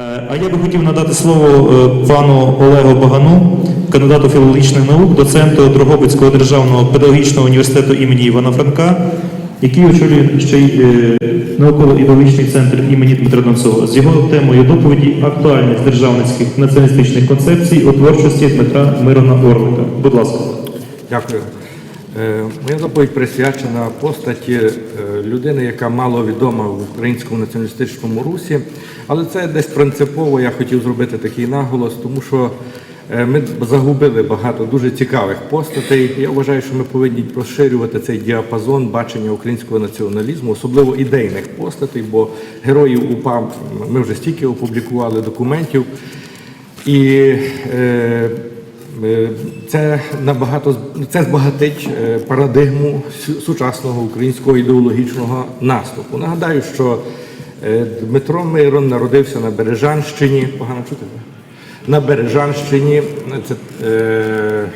Е, А я би хотів надати слово е, пану Олегу Багану, кандидату філологічних наук, доценту Дрогобицького державного педагогічного університету імені Івана Франка, який очолює ще й е, науково-ідеологічний центр імені Дмитра Донцова. З його темою доповіді актуальність державницьких націоналістичних концепцій у творчості Дмитра Мирона Орлика. Будь ласка. Дякую. Е, Моя доповідь присвячена постаті е, людини, яка мало відома в українському націоналістичному русі, але це десь принципово я хотів зробити такий наголос, тому що е, ми загубили багато дуже цікавих постатей. Я вважаю, що ми повинні розширювати цей діапазон бачення українського націоналізму, особливо ідейних постатей, бо героїв УПА ми вже стільки опублікували документів. І е, це набагато це збагатить е, парадигму сучасного українського ідеологічного наступу. Нагадаю, що е, Дмитро Мирон народився на Бережанщині. Погано чути? На Бережанщині. Це, е,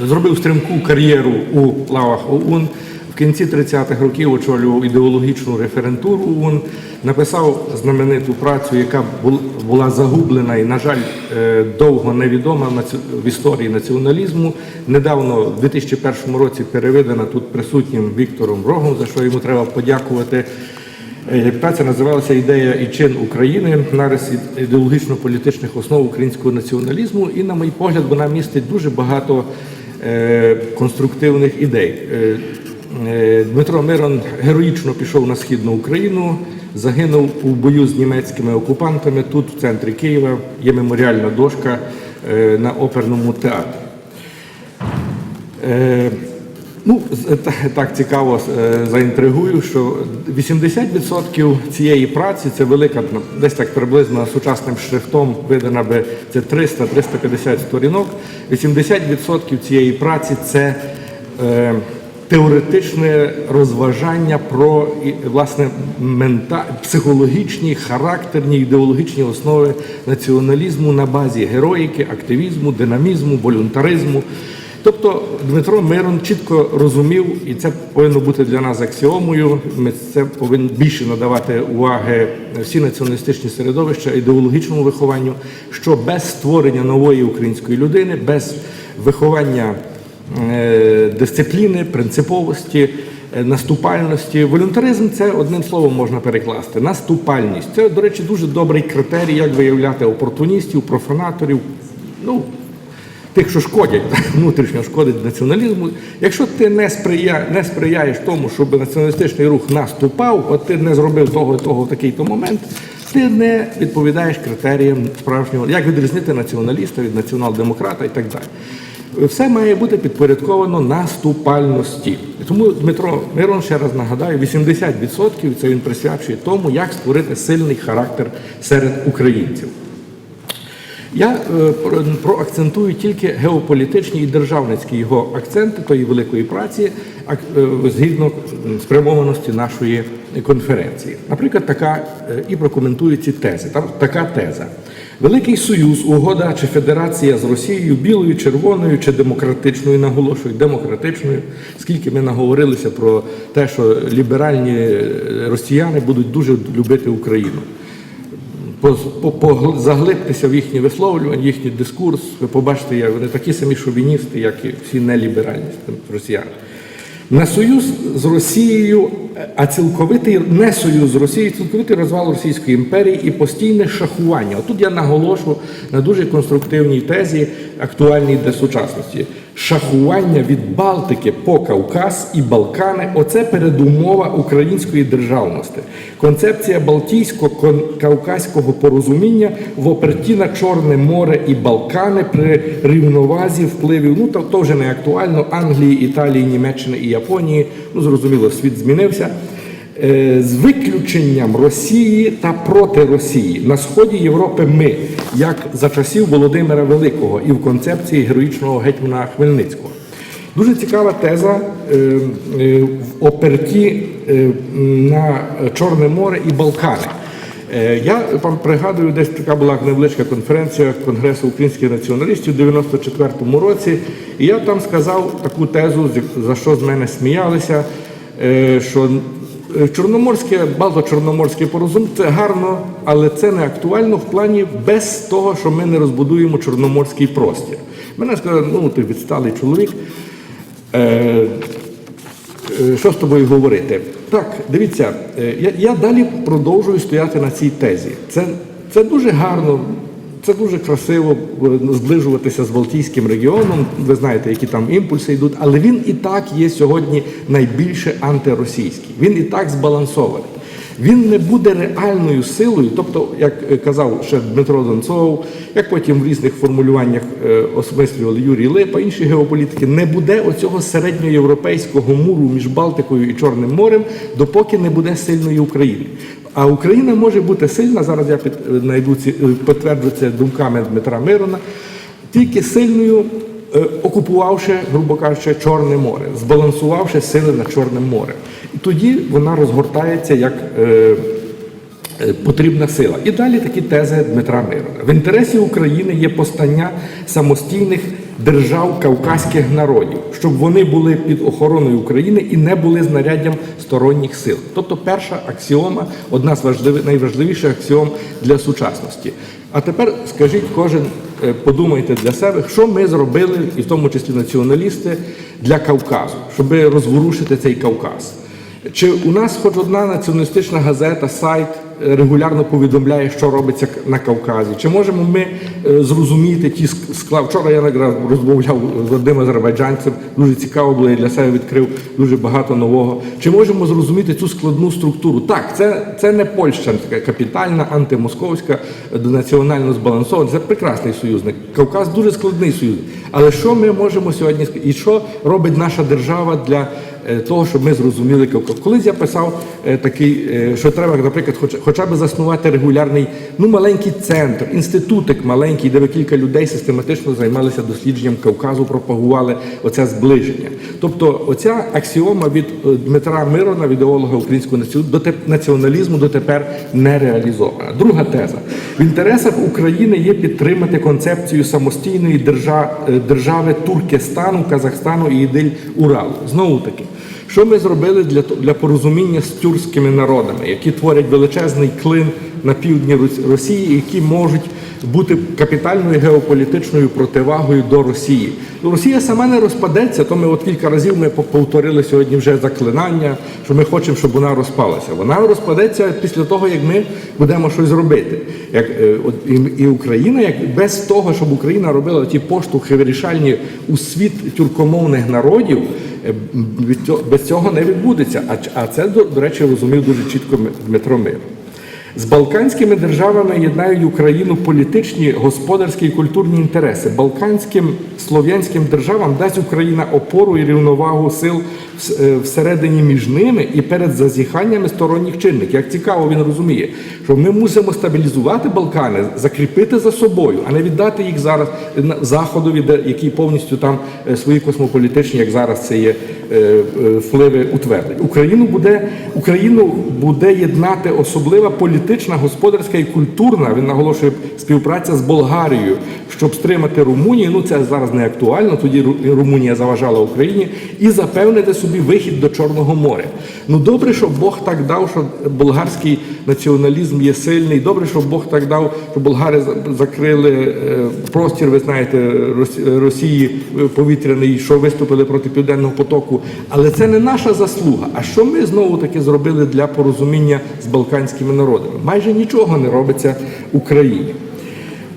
зробив стрімку кар'єру у лавах ОУН. В кінці 30-х років очолював ідеологічну референтуру ОУН, написав знамениту працю, яка була загублена і, на жаль, е, довго невідома в історії націоналізму. Недавно, в 2001 році, переведена тут присутнім Віктором Рогом, за що йому треба подякувати. Е, Праця називалася Ідея і чин України, нарис ідеологічно-політичних основ українського націоналізму. І, на мій погляд, вона містить дуже багато е, конструктивних ідей. Е, Дмитро Мирон героїчно пішов на східну Україну, загинув у бою з німецькими окупантами. Тут, в центрі Києва, є меморіальна дошка е, на оперному театрі. Е, Ну, так цікаво заінтригую, що 80% цієї праці це велика, ну, десь так приблизно сучасним шрифтом видана би це 300-350 сторінок. 80% цієї праці це теоретичне розважання про власне мента, психологічні, характерні, ідеологічні основи націоналізму на базі героїки, активізму, динамізму, волюнтаризму. Тобто Дмитро Мирон чітко розумів, і це повинно бути для нас аксіомою. Ми це повинні більше надавати уваги всі націоналістичні середовища ідеологічному вихованню, що без створення нової української людини, без виховання дисципліни, принциповості, е, наступальності. Волюнтаризм це одним словом можна перекласти. Наступальність. Це, до речі, дуже добрий критерій, як виявляти опортуністів, профанаторів. Ну, тих, що шкодять, внутрішньо шкодить націоналізму. Якщо ти не, сприя, не сприяєш тому, щоб націоналістичний рух наступав, от ти не зробив того, того в такий-то момент, ти не відповідаєш критеріям справжнього, як відрізнити націоналіста від націонал-демократа і так далі. Все має бути підпорядковано наступальності. Тому Дмитро Мирон, ще раз нагадаю, 80% це він присвячує тому, як створити сильний характер серед українців. Я е, проакцентую тільки геополітичні і державницькі його акценти тої великої праці, е, згідно спрямованості нашої конференції. Наприклад, така е, і прокоментую ці тези. Там така теза. Великий Союз, угода чи федерація з Росією, білою, червоною чи демократичною, наголошую, демократичною, скільки ми наговорилися про те, що ліберальні е, росіяни будуть дуже любити Україну. Заглибтеся в їхні висловлювання, їхній дискурс, ви побачите, як вони такі самі шовіністи, як і всі неліберальні росіяни. На союз з Росією, а цілковитий не союз з Росією, цілковитий розвал Російської імперії і постійне шахування. Отут я наголошу на дуже конструктивній тезі, актуальній для сучасності. Шахування від Балтики по Кавказ і Балкани оце передумова української державності. Концепція Балтійсько-Кавказького порозуміння в оперті на Чорне море і Балкани при рівновазі впливів. Ну то, вже не актуально Англії, Італії, Німеччини і Японії. Ну зрозуміло, світ змінився. Е, З виключенням Росії та проти Росії на сході Європи ми, як за часів Володимира Великого і в концепції героїчного гетьмана Хмельницького. Дуже цікава теза е, е, в оперті на Чорне море і Балкани. Я пригадую, десь така була невеличка конференція Конгресу українських націоналістів у 94-му році, і я там сказав таку тезу, за що з мене сміялися, що Чорноморське, Балто-Чорноморське порозум це гарно, але це не актуально в плані без того, що ми не розбудуємо чорноморський простір. Мене сказали, ну ти відсталий чоловік. Е, е, що з тобою говорити? Так, дивіться, е, я, я далі продовжую стояти на цій тезі. Це, це дуже гарно, це дуже красиво е, зближуватися з Балтійським регіоном. Ви знаєте, які там імпульси йдуть, але він і так є сьогодні найбільше антиросійський. Він і так збалансований. Він не буде реальною силою, тобто, як е, казав ще Дмитро Донцов, як потім в різних формулюваннях е, осмислювали Юрій Липа, інші геополітики, не буде оцього середньоєвропейського муру між Балтикою і Чорним морем, допоки не буде сильної України. А Україна може бути сильна. Зараз я під, е, ці, е, підтверджу це думками Дмитра Мирона, тільки сильною е, окупувавши, грубо кажучи, Чорне море, збалансувавши сили над Чорним морем. І тоді вона розгортається як потрібна сила. І далі такі тези Дмитра Мирона. В інтересі України є постання самостійних держав кавказьких народів, щоб вони були під охороною України і не були знаряддям сторонніх сил. Тобто перша аксіома, одна з важливих, найважливіших аксіом для сучасності. А тепер скажіть кожен, е, подумайте для себе, що ми зробили, і в тому числі націоналісти, для Кавказу, щоб розворушити цей Кавказ. Чи у нас хоч одна націоналістична газета, сайт регулярно повідомляє, що робиться на Кавказі? Чи можемо ми е, зрозуміти ті ск- склад? Вчора я якраз розмовляв з одним азербайджанцем, дуже цікаво було, я для себе відкрив дуже багато нового. Чи можемо зрозуміти цю складну структуру? Так, це, це не Польща така капітальна, антимосковська, е, національно збалансована. Це прекрасний союзник. Кавказ дуже складний союзник. Але що ми можемо сьогодні і що робить наша держава для того, щоб ми зрозуміли. Колись я писав е, такий, е, що треба, наприклад, хоч, хоча б заснувати регулярний, ну маленький центр, інститутик маленький, де би кілька людей систематично займалися дослідженням Кавказу, пропагували оце зближення. Тобто, оця аксіома від е, Дмитра Мирона, від ідеолога українського націоналізму, дотеп- націоналізму дотепер не реалізована. Друга теза: в інтересах України є підтримати концепцію самостійної держа- е, держави Туркестану, Казахстану і Ідиль Уралу. Знову таки. Що ми зробили для, для порозуміння з тюркськими народами, які творять величезний клин на півдні Рос- Росії, які можуть бути капітальною геополітичною противагою до Росії? Ну, Росія сама не розпадеться, то ми от кілька разів ми повторили сьогодні вже заклинання, що ми хочемо, щоб вона розпалася. Вона розпадеться після того, як ми будемо щось робити. Як, е, і, Україна, як без того, щоб Україна робила ті поштовхи вирішальні у світ тюркомовних народів. Е, Без цього не відбудеться. А, а це, до, речі, розумів дуже чітко Дмитро Мир. З Балканськими державами єднають Україну політичні, господарські і культурні інтереси. Балканським слов'янським державам дасть Україна опору і рівновагу сил е, всередині між ними і перед зазіханнями сторонніх чинників. Як цікаво він розуміє, що ми мусимо стабілізувати Балкани, закріпити за собою, а не віддати їх зараз заходові, який повністю там е, свої космополітичні, як зараз це є е, впливи утвердить. Україну буде Україну буде єднати особлива політична, господарська і культурна. Він наголошує співпраця з Болгарією, щоб стримати Румунію. Ну це зараз не актуально. Тоді Ру- Румунія заважала Україні і запевнити собі вихід до Чорного моря. Ну добре, що Бог так дав, що болгарський націоналізм є сильний. Добре, що Бог так дав, що болгари за- закрили е, простір. Ви знаєте, Рос- Росії е, повітряний, що виступили проти південного потоку. Але це не наша заслуга. А що ми знову таки зробили для порозуміння з балканськими народами? Майже нічого не робиться Україні.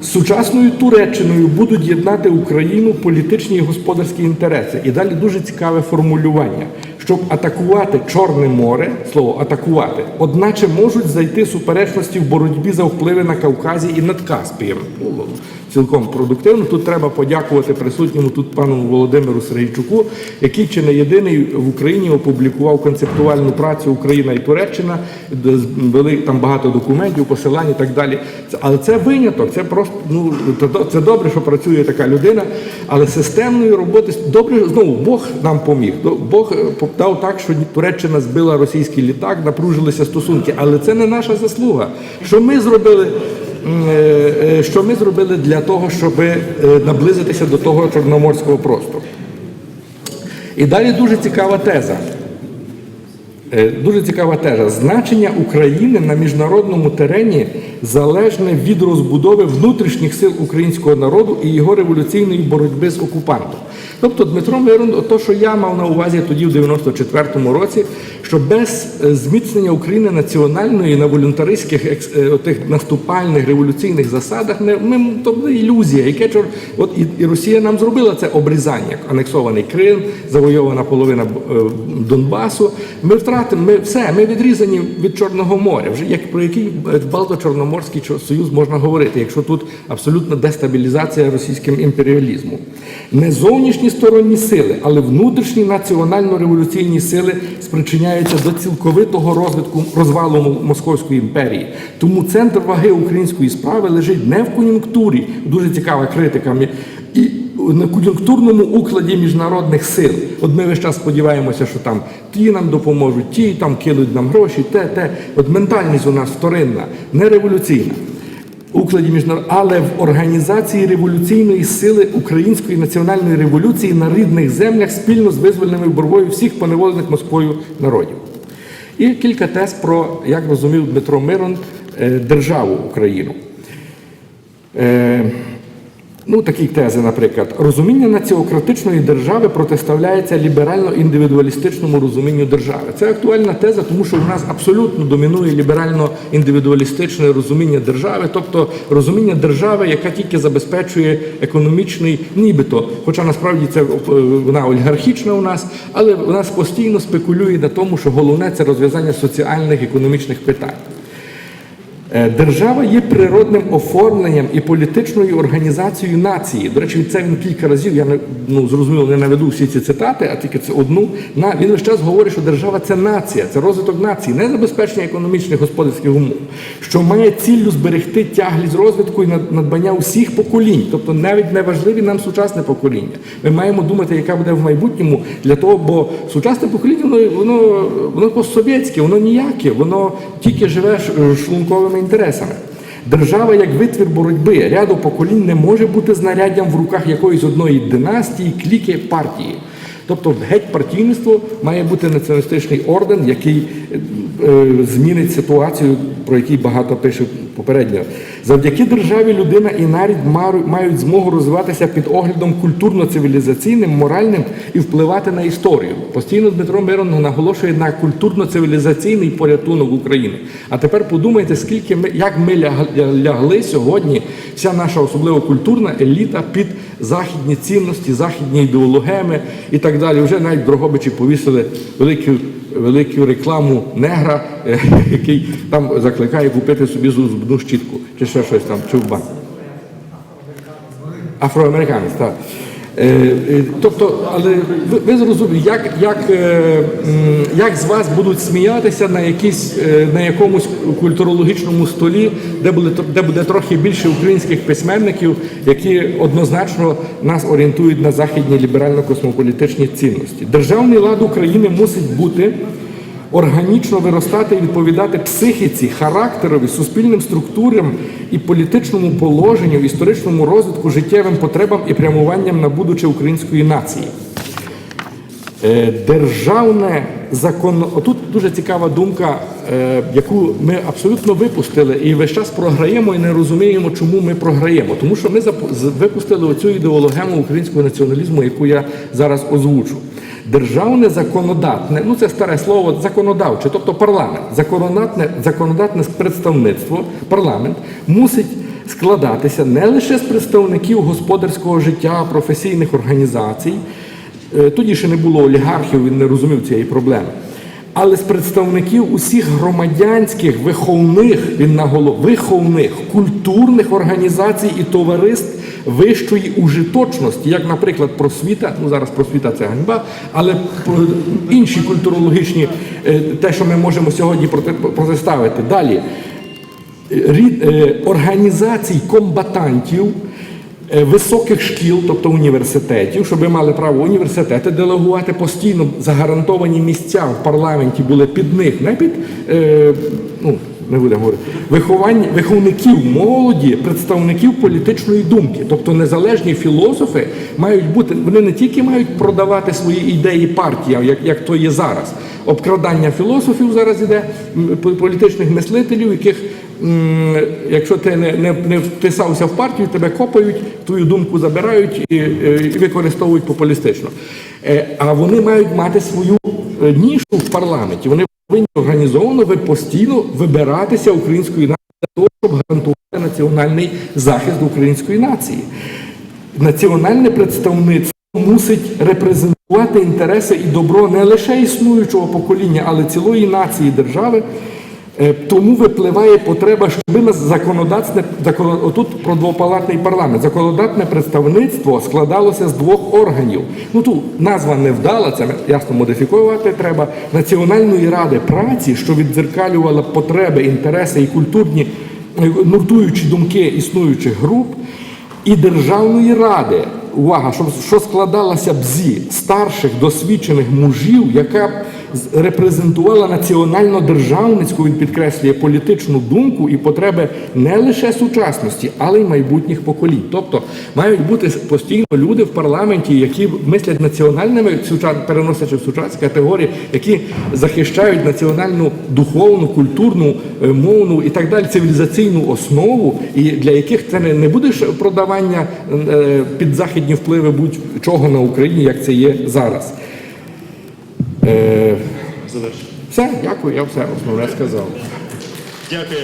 Сучасною Туреччиною будуть єднати Україну політичні і господарські інтереси. І далі дуже цікаве формулювання. Щоб атакувати Чорне море, слово атакувати, одначе можуть зайти суперечності в боротьбі за впливи на Кавказі і над Каспієм. Ну, Цілком продуктивно. Тут треба подякувати присутньому тут пану Володимиру Сергійчуку, який чи не єдиний в Україні опублікував концептуальну працю Україна і Туреччина, де там багато документів, посилань і так далі. Але це виняток. Це просто ну це добре, що працює така людина, але системної роботи добре знову Бог нам поміг. Бог е, дав так, що Туреччина збила російський літак, напружилися стосунки, але це не наша заслуга. Що ми зробили? е, е, Що ми зробили для того, щоб наблизитися до того чорноморського простору? І далі дуже цікава теза. Е, Дуже цікава теза. Значення України на міжнародному терені залежне від розбудови внутрішніх сил українського народу і його революційної боротьби з окупантом. Тобто Дмитро Мирон, то, що я мав на увазі тоді, в 94-му році, що без е, зміцнення України національної на волюнтаристських екс- е, наступальних революційних засадах, не ми то була ілюзія. Яке чор... от і, і Росія нам зробила це обрізання, анексований Крим, завойована половина е, Донбасу. Ми втратимо, ми все, ми відрізані від Чорного моря. Вже як про який е, Балто-Чорноморський союз можна говорити, якщо тут абсолютна дестабілізація російським імперіалізмом. Не зовнішні сторонні сили, але внутрішні національно-революційні сили спричиняються до цілковитого розвитку розвалу Московської імперії. Тому центр ваги української справи лежить не в кон'юнктурі, дуже цікава критика. І на кон'юнктурному укладі міжнародних сил. От ми весь час сподіваємося, що там ті нам допоможуть, ті там кинуть нам гроші, те, те. От ментальність у нас вторинна, не революційна. Укладі міжнарод... але в організації революційної сили української національної революції на рідних землях спільно з визвольними боргою всіх поневолених Москвою народів. І кілька тез про, як розумів Дмитро Мирон, е, державу Україну. Ну, такі тези, наприклад, розуміння націократичної держави протиставляється ліберально-індивідуалістичному розумінню держави. Це актуальна теза, тому що в нас абсолютно домінує ліберально-індивідуалістичне розуміння держави, тобто розуміння держави, яка тільки забезпечує економічний, нібито, хоча насправді це е, вона олігархічна у нас, але у нас постійно спекулює на тому, що головне це розв'язання соціальних економічних питань. Е, Держава є природним оформленням і політичною організацією нації. До речі, це він кілька разів. Я не ну зрозуміло не наведу всі ці цитати, а тільки це одну. На він весь час говорить, що держава це нація, це розвиток нації, не забезпечення економічних господарських умов, що має ціллю зберегти тяглість розвитку і над- надбання усіх поколінь, тобто навіть найважливі нам сучасне покоління. Ми маємо думати, яка буде в майбутньому для того, бо сучасне покоління воно воно, воно постсовєтське, воно ніяке, воно тільки живе шлунковими інтересами. Держава як витвір боротьби ряду поколінь не може бути знаряддям в руках якоїсь одної династії, кліки, партії. Тобто геть партійництво має бути націоналістичний орден, який е, змінить ситуацію, про який багато пише попередньо. Завдяки державі людина і нарід мають змогу розвиватися під оглядом культурно-цивілізаційним, моральним і впливати на історію. Постійно Дмитро Мирон наголошує на культурно-цивілізаційний порятунок України. А тепер подумайте, скільки ми, як ми лягли сьогодні, вся наша особливо культурна еліта під західні цінності, західні ідеологеми і так далі. Вже навіть Дрогобичі повісили велику, велику рекламу негра, який там закликає купити собі зубну щітку чи ще щось там, чи в банк. Афроамериканець, так. Е, е, тобто, але ви, ви зрозумієте, як, як, е, як з вас будуть сміятися на, якійсь, е, на якомусь культурологічному столі, де буде, де буде трохи більше українських письменників, які однозначно нас орієнтують на західні ліберально-космополітичні цінності. Державний лад України мусить бути органічно виростати і відповідати психіці, характерові, суспільним структурам і політичному положенню, історичному розвитку, життєвим потребам і прямуванням на будуче української нації. Е, Державне законно... Отут дуже цікава думка, е, яку ми абсолютно випустили, і весь час програємо і не розуміємо, чому ми програємо. Тому що ми випустили оцю ідеологему українського націоналізму, яку я зараз озвучу. Державне законодатне, ну це старе слово законодавче, тобто парламент, законодатне, законодатне представництво, парламент мусить складатися не лише з представників господарського життя, професійних організацій. Е, Тоді ще не було олігархів, він не розумів цієї проблеми. Але з представників усіх громадянських, виховних, він наголов, виховних, культурних організацій і товариств вищої ужиточності, як, наприклад, просвіта, ну зараз просвіта це ганьба, але інші культурологічні, е, те, що ми можемо сьогодні проти- протиставити. Далі е, організацій комбатантів е, високих шкіл, тобто університетів, щоб мали право університети делегувати постійно загарантовані місця в парламенті були під них, не під ну, не будемо говорити, виховання виховників молоді, представників політичної думки. Тобто незалежні філософи мають бути, вони не тільки мають продавати свої ідеї партіям, як, як то є зараз. Обкрадання філософів зараз іде, політичних мислителів, яких, якщо ти не, не, не вписався в партію, тебе копають, твою думку забирають і, е, і використовують популістично. Е, А вони мають мати свою е, нішу в парламенті. Вони повинні організовано ви постійно вибиратися української нації для того, щоб гарантувати національний захист української нації. Національне представництво мусить репрезентувати інтереси і добро не лише існуючого покоління, але цілої нації держави. Е, Тому випливає потреба, щоб нас законодавне закон- отут про двопалатний парламент. Законодатне представництво складалося з двох органів. Ну тут назва не вдала, це ясно модифікувати треба. Національної ради праці, що віддзеркалювала потреби, інтереси і культурні е, нуртуючі думки існуючих груп, і Державної ради, увага, що, що складалася б зі старших досвідчених мужів, яка б репрезентувала національно-державницьку, він підкреслює політичну думку і потреби не лише сучасності, але й майбутніх поколінь. Тобто мають бути постійно люди в парламенті, які мислять національними, переносячи в сучасні категорії, які захищають національну духовну, культурну, е, мовну і так далі, цивілізаційну основу, і для яких це не, буде продавання е, під західні впливи будь-чого на Україні, як це є зараз. Е, все, дякую, я все основне сказав. Дякую.